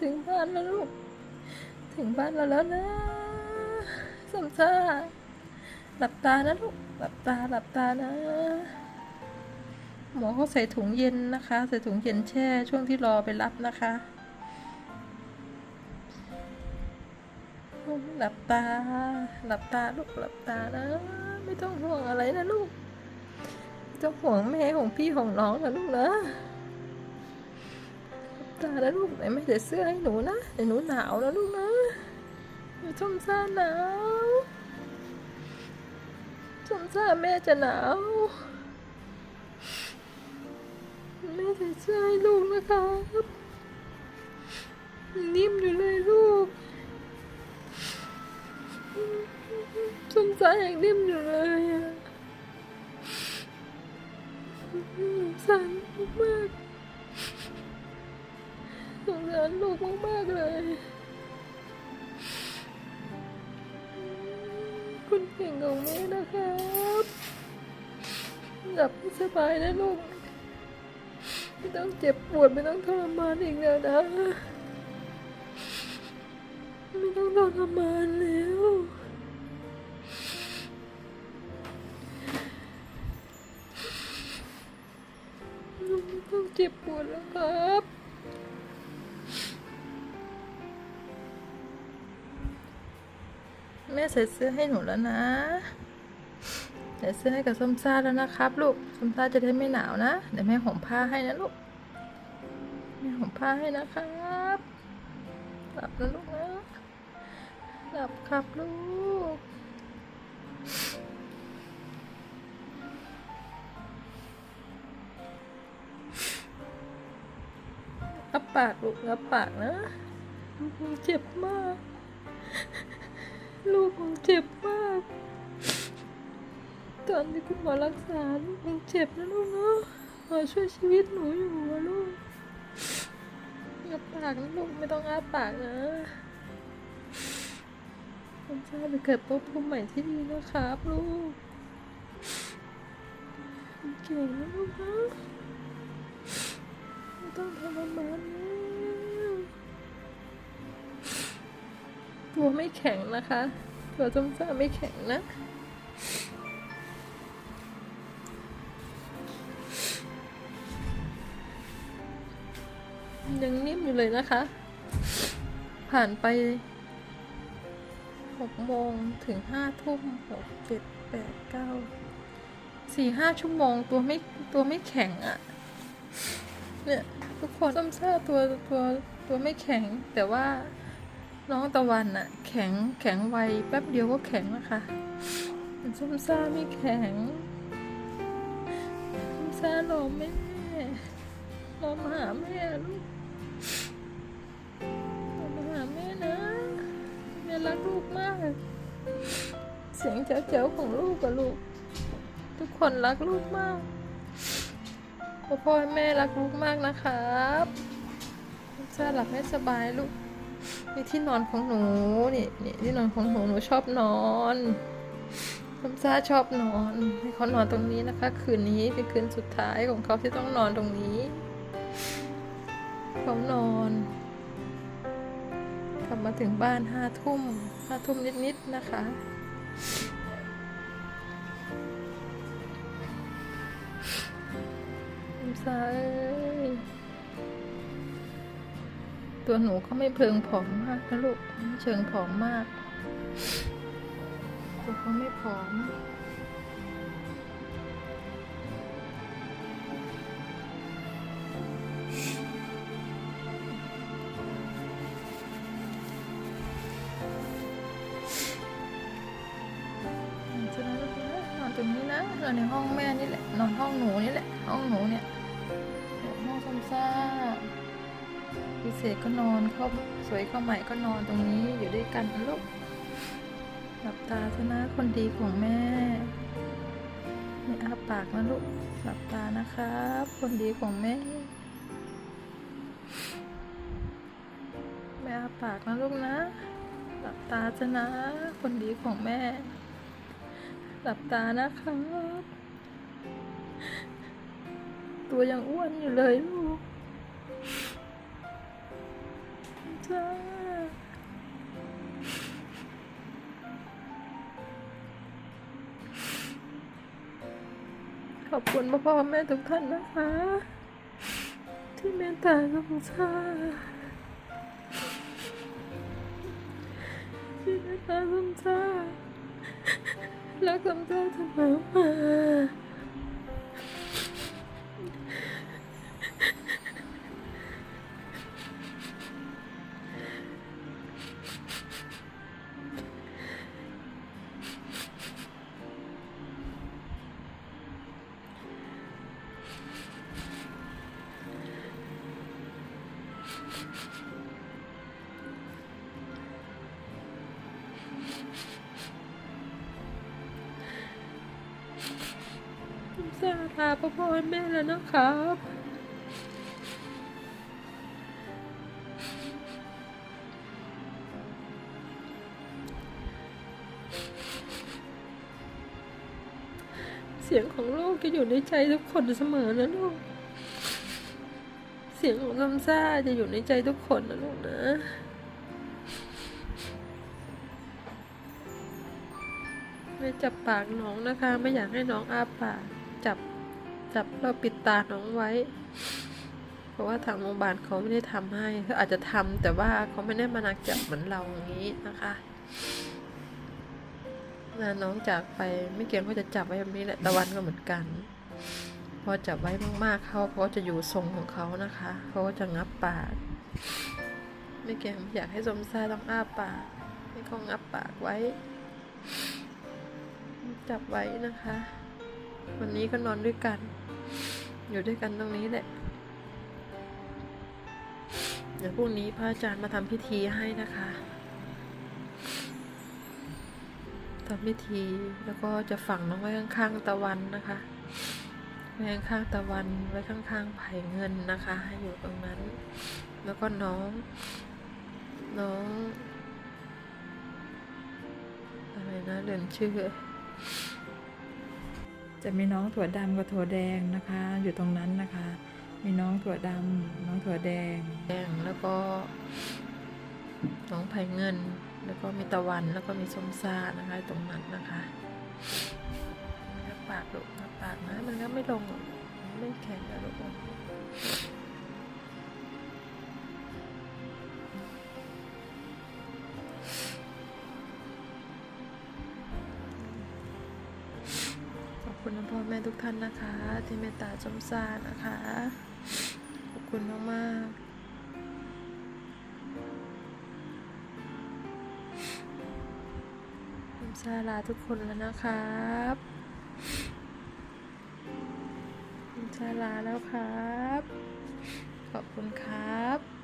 ถึงบ้านแล้วลูก ถึงบ้านเราแล้วนะสมซ่าหลับตานะลูก หลับตา หลับตานะ หมอเขาใส่ถุงเย็นนะคะ ใส่ถุงเย็นแช่ช่วงที่รอไปรับนะคะหลับตา หลับตาลูก หลับตานะ ไม่ต้องห่วงอะไรนะลูกไม่ต้องห่วงแม่ของพี่ของน้องนะลูกนะ ตาแล้วลูกไหนไม่ใส่เสื้อให้หนูนะเดี๋ยวหนูหนาวนะลูกนะเดี๋ยวชมซ่าหนาวชมซ่าแม่จะหนาวแม่ใส่เสื้อให้ลูกนะครับนิ่มอยู่เลยลูกสงสารยังนิ่มอยู่เลยอะสงสาก มากสงสารลูกมาก ๆ เลย คุณเก่งของแม่นะครับหลับให้สบายนะลูก ไม่ต้องเจ็บปวดไม่ต้องทรมานอีกแล้วนะ ไม่ต้องทรมานแล้วลูกไม่ต้องเจ็บปวดแล้วครับ ใส่เสื้อให้หนูแล้วนะใส่เสื้อให้กับส้มซ่าแล้วนะครับ ลูกส้มซ่าจะได้ไม่หนาวนะเดี๋ยวแม่ห่มผ้าให้นะลูกแม่ห่มผ้าให้นะครับหลับนะลูกนะหลับครับลูกอับปากลูกอับปากนะลูกเจ็บมาก ลูกคงเจ็บมาก ตอนที่คุณหมอรักษาลูกคงเจ็บนะลูกเนาะหมอช่วยชีวิตหนูอยู่อะลูกอับปากนะลูกไม่ต้องอ้าปากนะผมจะไปเกิดภพภูมิใหม่ที่ดีนะครับลูกเก่งนะลูกนะไม่ต้องทรมานแล้ ตัวไม่แข็งนะคะ ตัวจมซ่าไม่แข็งนะยังนิ่มอยู่เลยนะคะ ผ่านไปหกโมงถึงห้าทุ่มหกเจ็ดแปดเก้าสี่ห้าชั่วโมงตัวไม่ตัวไม่แข็งอะ่ะ เนี่ย ทุกคนส้มซ่าตัวตัวตัวไม่แข็งแต่ว่า น้องตะวันอะแข็งแข็งไวแป๊บเดียวก็แข็งแล้วค่ะแต่มซ่าไม่แข็งส้มซ่ารอแม่รอมาหาแม่ลูกรอมาหาแม่นะแม่รักลูกมาก เสียงเจ๋วๆของลูกกับลูก ทุกคนรักลูกมากพ่อพ่อแม่รักลูกมากนะครับจะหลับให้สบายลูก นี่ที่นอนของหนูนี่นี่ที่นอนของหนูหนูชอบนอนซัมซ่าชอบนอนให้เขานอนตรงนี้นะคะ คืนนี้เป็นคืนสุดท้ายของเขาที่ต้องนอนตรงนี้เขานอน กลับมาถึงบ้านห้าทุ่มห้าทุ่มนิดๆนะคะคุณสา ตัวหนูก็ไม่เพิงผอมมากนะลูกไม่เชิงผอมมาก ตัวเขาไม่ผอมนอนตรงนี้นะนอนในห้องแม่นี่แหละ นอนห้องหนูนี่แหละ ห้องหนูเนี่ยห้องซมซ่า พิเศษก็นอนเข้าสวยเข้าใหม่ก็นอนตรงนี้อยู่ด้วยกันนะลูกหลับตาซะนะคนดีของแม่ไม่อาปากนะลูกหลับตานะครับ คนดีของแม่ไม่อาปากนะลูกนะ หลับตาซะนะ คนดีของแม่ หลับตานะครับ ตัวยังอ้วนอยู่เลยลูก ซ่าขอบคุณพ่อพ่อแม่ทุกท่านนะคะ ที่เมตตาสงสารที่เมตตาสงสารรักสมเจ้าเสมอมา สาลาพ่อพ่อแม่แล้วนะครับเสียงของลูกจะอยู่ในใจทุกคนเสมอนะลูก สียงของซัมซ่าจะอยู่ในใจทุกคนนะลูกนะไม่จับปากน้องนะคะ ไม่อยากให้น้องอ้าปากจับจับเราปิดตาน้องไว้ เพราะว่าทางโรงพยาบาลเขาไม่ได้ทำให้เขาอาจจะทำแต่ว่าเขาไม่ได้มานักจับเหมือนเราอย่างนี้นะคะนาน้องจากไปไม่เกี่ยงเขาจะจับไว้แบบนี้แหละตะวันก็เหมือนกัน อจับไว้มากๆเขาเขาจะอยู่ทรงของเขานะคะเขาก็จะงับปากไม่เก่งอยากให้สมซาต้องอ้าปากให้เขางับปากไว้ จับไว้นะคะ วันนี้ก็นอนด้วยกัน อยู่ด้วยกันตรงนี้แหละเดี๋ยวพรุ่งนี้พระอาจารย์มาทำพิธีให้นะคะทำพิธีแล้วก็จะฝังน้องไว้ข้างๆตะวันนะคะ ไว้ข้างตะวันไว้ข้างๆไผ่เงินนะคะ ให้อยู่ตรงนั้น แล้วก็น้อง น้องอะไรนะเดือนชื่อ จะมีน้องถั่วดำกับถั่วแดงนะคะ อยู่ตรงนั้นนะคะ มีน้องถั่วดำน้องถั่วแดงแดงแล้วก็น้องไผ่เงิน แล้วก็มีตะวันแล้วก็มีส้มซ่านะคะ ตรงนั้นนะคะ ปากลูกงับปากนะ มันก็ไม่ลงหรอกไม่แข็งนะลูกขอบคุณพ่อแม่ทุกท่านนะคะ ที่เมตตาส้มซานะคะ ขอบคุณมากๆผมซาลาทุกคนแล้วนะครับ ชาลาแล้วครับ ขอบคุณครับ